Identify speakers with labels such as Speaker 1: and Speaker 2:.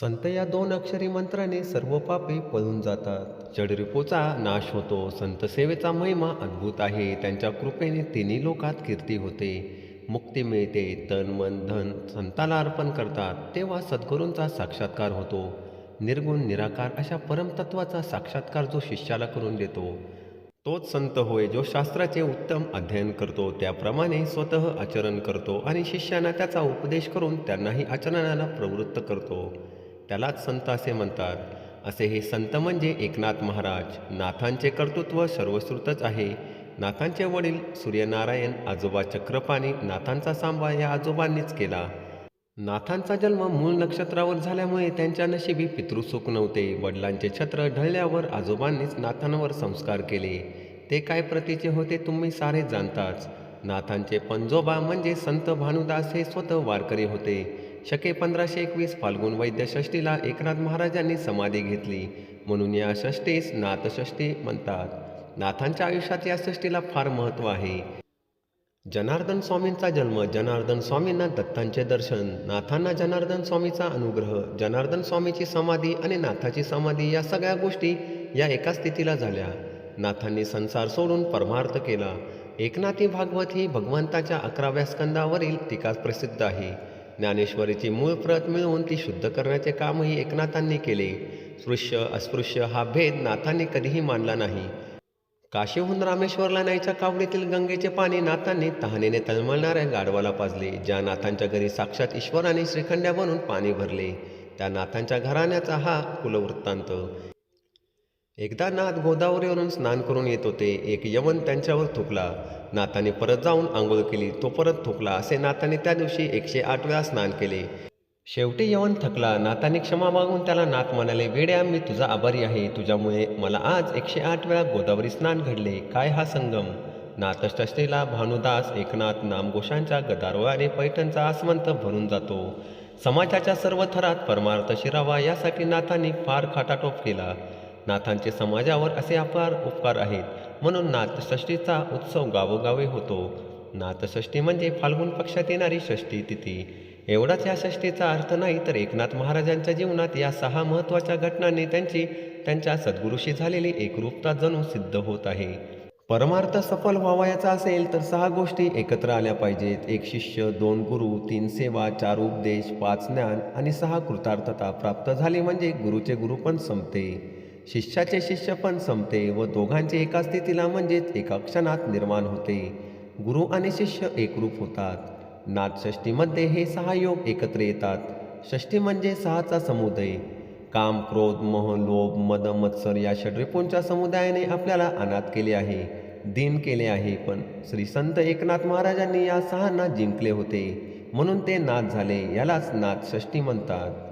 Speaker 1: संत या दोन अक्षरी मंत्राने सर्व पापे पळून जातात. चढरिपोचा नाश होतो. संत सेवेचा महिमा अद्भुत आहे. त्यांच्या कृपेने तिन्ही लोकात कीर्ती होते. मुक्ती मिळते. तन मन धन संताला अर्पण करतात. तेव्हा सद्गुरूंचा साक्षात्कार होतो. निर्गुण निराकार अशा परमतत्वाचा साक्षात्कार जो शिष्याला करून देतो. तोच संत होय जो शास्त्राचे उत्तम अध्ययन करतो. त्याप्रमाणे स्वतः आचरण करतो आणि शिष्यांना त्याचा उपदेश करून त्यांनाही आचरणाला प्रवृत्त करतो. त्यालाच संत असे म्हणतात. असे हे संत म्हणजे एकनाथ महाराज. नाथांचे कर्तृत्व सर्वश्रुतच आहे. नाथांचे वडील सूर्यनारायण आजोबा चक्रपाणी नाथांचा सांभाळ या आजोबांनीच केला. नाथांचा जन्म मूळ नक्षत्रावर झाल्यामुळे त्यांच्या नशिबी पितृसुख नव्हते. वडिलांचे छत्र ढळल्यावर आजोबांनीच नाथांवर संस्कार केले. ते काय प्रतीचे होते तुम्ही सारे जाणताच. नाथांचे पंजोबा म्हणजे संत भानुदास हे स्वतः वारकरी होते. शके पंधराशे एकवीस फाल्गुन वैद्यषष्टीला एकनाथ महाराजांनी समाधी घेतली. म्हणून या षष्टीस नाथषष्टी म्हणतात. नाथांच्या आयुष्यात या षष्टीला फार महत्त्व आहे. जनार्दन स्वामींचा जन्म जनार्दन स्वामींना दत्तांचे दर्शन नाथांना जनार्दन स्वामीचा अनुग्रह जनार्दन स्वामीची समाधी आणि नाथाची समाधी या सगळ्या गोष्टी या एका स्थितीला झाल्या. नाथांनी संसार सोडून परमार्थ केला. एकनाथी भागवत ही भगवंताच्या अकराव्या स्कंदावरील टीका प्रसिद्ध आहे. ज्ञानेश्वरीची मूळ प्रत मिळवून ती शुद्ध करण्याचे कामही एकनाथांनी केले. स्पृश्य अस्पृश्य हा भेद नाथांनी कधीही मानला नाही. काशीहून रामेश्वरला न्यायच्या कावडीतील गंगेचे पाणी नाथांनी तहानेने तळमळणाऱ्या गाढवाला पाजले ज्या नाथांच्या घरी साक्षात ईश्वराने श्रीखंड्या बनून पाणी भरले. त्या नाथांच्या घराण्याचा हा कुलवृत्तांत. एकदा नाथ गोदावरीवरून स्नान करून येत होते. एक यवन त्यांच्यावर थुकला. नाथाने परत जाऊन आंघोळ केली. तो परत थुकला असे नाथाने त्या दिवशी एकशे आठ वेळा स्नान केले. शेवटी यवन थकला. नाथाने क्षमा मागून त्याला नाथ म्हणाले वेड्या मी तुझा आभारी आहे. तुझ्यामुळे मला आज एकशे आठ वेळा गोदावरी स्नान घडले. काय हा संगम? नाथष्टष्टीला भानुदास एकनाथ नामघोषांच्या गदारोळाने पैठणचा आसमंत भरून जातो. समाजाच्या सर्व थरात परमार्थ शिरावा यासाठी नाथांनी फार खाटाटोप केला. नाथांचे समाजावर असे अपार उपकार आहेत. म्हणून नाथषष्टीचा उत्सव गावोगावी होतो. नाथषष्ठी म्हणजे फाल्गुन पक्षात येणारी षष्ठी तिथी. एवढाच या षष्टीचा अर्थ नाही तर एकनाथ महाराजांच्या जीवनात या सहा महत्त्वाच्या घटनांनी त्यांची त्यांच्या सद्गुरूशी झालेली एकरूपता जणू सिद्ध होत आहे. परमार्थ सफल व्हावयाचा असेल तर सहा गोष्टी एकत्र आल्या पाहिजेत. एक शिष्य दोन गुरु तीन सेवा चार उपदेश पाच ज्ञान आणि सहा कृतार्थता प्राप्त झाली म्हणजे गुरुचे गुरु पण संपते. शिष्याचे शिष्य पण संपते व दोघांचे एका स्थितीला म्हणजेच एका क्षणात निर्माण होते. गुरु आणि शिष्य एकरूप होतात. नाथषष्टीमध्ये हे सहा योग एकत्र येतात. षष्टी म्हणजे सहाचा समुदय. काम क्रोध मोह लोभ मद मत्सर या षड्रिपूंच्या समुदायाने आपल्याला अनाथ केले आहे दिन केले आहे पण श्री संत एकनाथ महाराजांनी या सहांना जिंकले होते. म्हणून ते नाथ झाले यालाच नाथषष्टी म्हणतात.